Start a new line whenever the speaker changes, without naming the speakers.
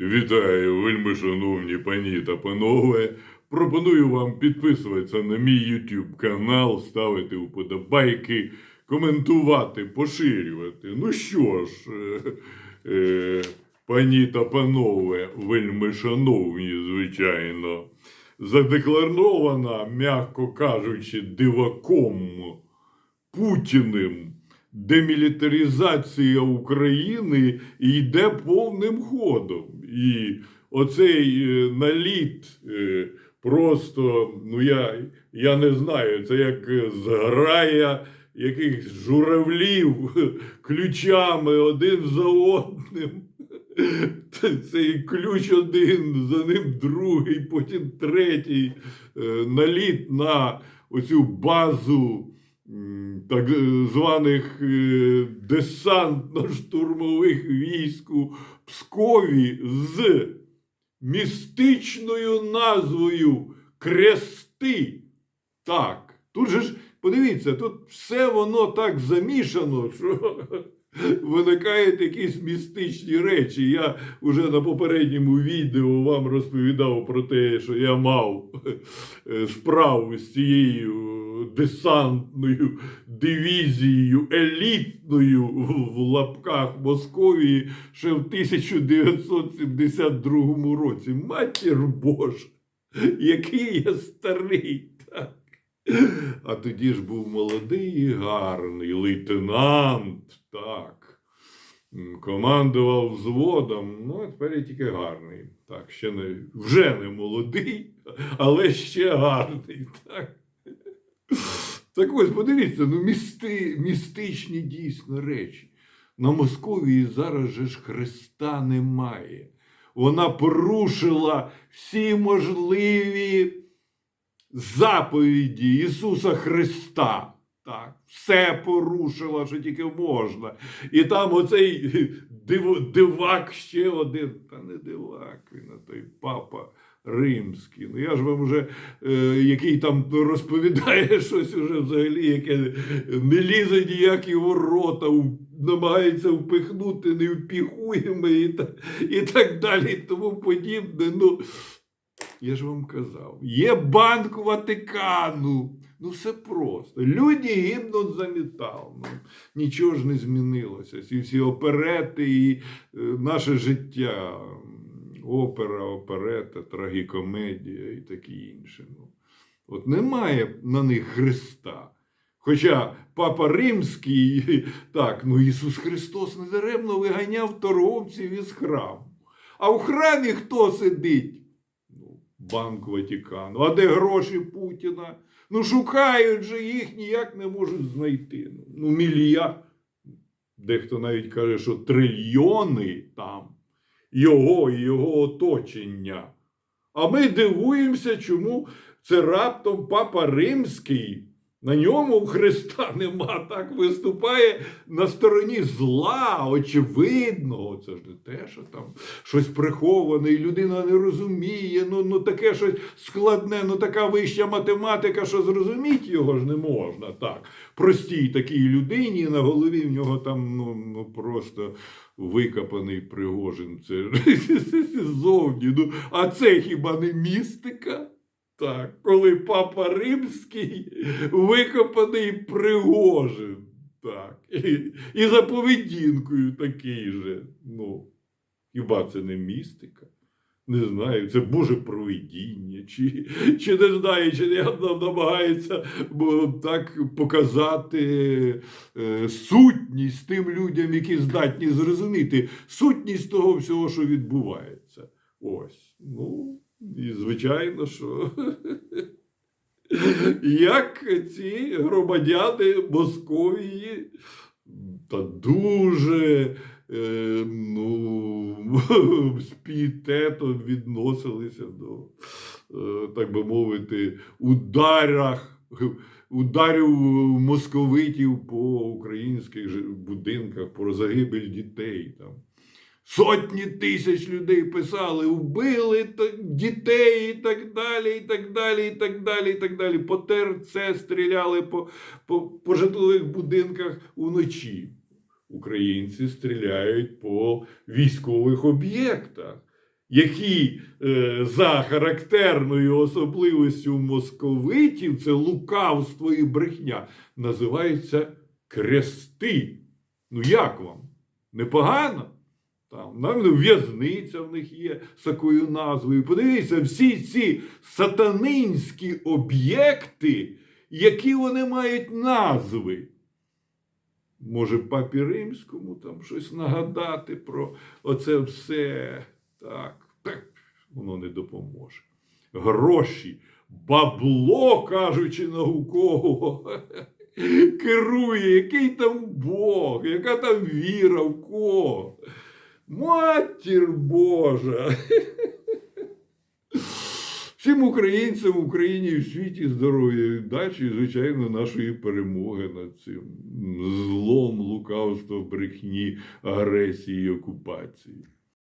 Вітаю, вельми шановні пані та панове. Пропоную вам підписуватися на мій YouTube канал, ставити вподобайки, коментувати, поширювати. Ну що ж, е, е, пані та панове, вельми шановні, звичайно, задекларована, м'яко кажучи, диваком Путіним демілітаризація України йде повним ходом. І оцей е, наліт е, просто, ну я, я не знаю, це як зграя якихось журавлів ключами один за одним. Цей ключ один, за ним другий, потім третій е, наліт на оцю базу так званих е, десантно-штурмових військ у Пскові з містичною назвою Крести. Так, тут же ж, подивіться, тут все воно так замішано, що виникають якісь містичні речі. Я вже на попередньому відео вам розповідав про те, що я мав е, справу з цією десантною дивізією, елітною в лапках Московії ще в 1972 році. Матір Божа, який я старий. Так. А тоді ж був молодий і гарний лейтенант, так. Командував взводом, ну, а тепер я тільки гарний. Так, ще не, вже не молодий, але ще гарний. Так, так ось, подивіться, ну місти, містичні дійсно речі. На Московії зараз же ж Христа немає. Вона порушила всі можливі заповіді Ісуса Христа. Так, все порушила, що тільки можна. І там оцей див, дивак ще один. Та не дивак, він а той папа римський. Ну я ж вам вже, е, який там розповідає щось уже взагалі, яке не лізе ніякі ворота, намагається впихнути невпіхуємо і, та, і так далі, і тому подібне. Ну, я ж вам казав, є банк Ватикану. Ну, все просто. Люди гибнуть за метал. Ну, нічого ж не змінилося. Ці всі оперети і е, наше життя. Опера, оперета, трагікомедія і таке інше. Ну, от немає на них Христа. Хоча Папа Римський, так, ну Ісус Христос недаремно виганяв торговців із храму. А в храмі хто сидить? Ну, Банк Ватикану. А де гроші Путіна? Ну, шукають же їх, ніяк не можуть знайти. Ну, Ну, мільярд. Дехто навіть каже, що трильйони там його і його оточення. А ми дивуємося, чому це раптом Папа Римський. На ньому Христа нема, так виступає на стороні зла, очевидного. Це ж не те, що там щось приховане, і людина не розуміє. Ну, ну таке щось складне, ну така вища математика, що зрозуміти його ж не можна. Так. Простій такій людині на голові в нього там ну, ну просто викопаний Пригожин. Це зовні. Ну, а це хіба не містика? Так, коли папа римський викопаний Пригожин. Так. І, і за поведінкою такий же. Ну, хіба це не містика? Не знаю, це Боже провидіння, чи, чи не знаю, чи я намагається так показати е, сутність тим людям, які здатні зрозуміти сутність того всього, що відбувається. Ось. Ну, і звичайно, що як ці громадяни Московії та дуже е, ну, з пієтетом відносилися до, е, так би мовити, ударах, ударів московитів по українських будинках, про загибель дітей. Там. Сотні тисяч людей писали, вбили дітей і так далі, і так далі, і так далі, і так далі. По ТРЦ стріляли по, по, по житлових будинках уночі. Українці стріляють по військових об'єктах. які е, за характерною особливістю московитів, це лукавство і брехня, називаються крести. Ну як вам? Непогано? Там навіть в'язниця в них є з такою назвою. Подивіться, всі ці сатанинські об'єкти, які вони мають назви. Може, папі римському там щось нагадати про оце все. Так, так, воно не допоможе. Гроші, бабло, кажучи науково, керує, який там Бог, яка там віра в кого. Матір Божа. Всім українцям в Україні і в світі здоров'я і удачі, звичайно, нашої перемоги над цим злом, лукавства, брехні, агресії і окупації.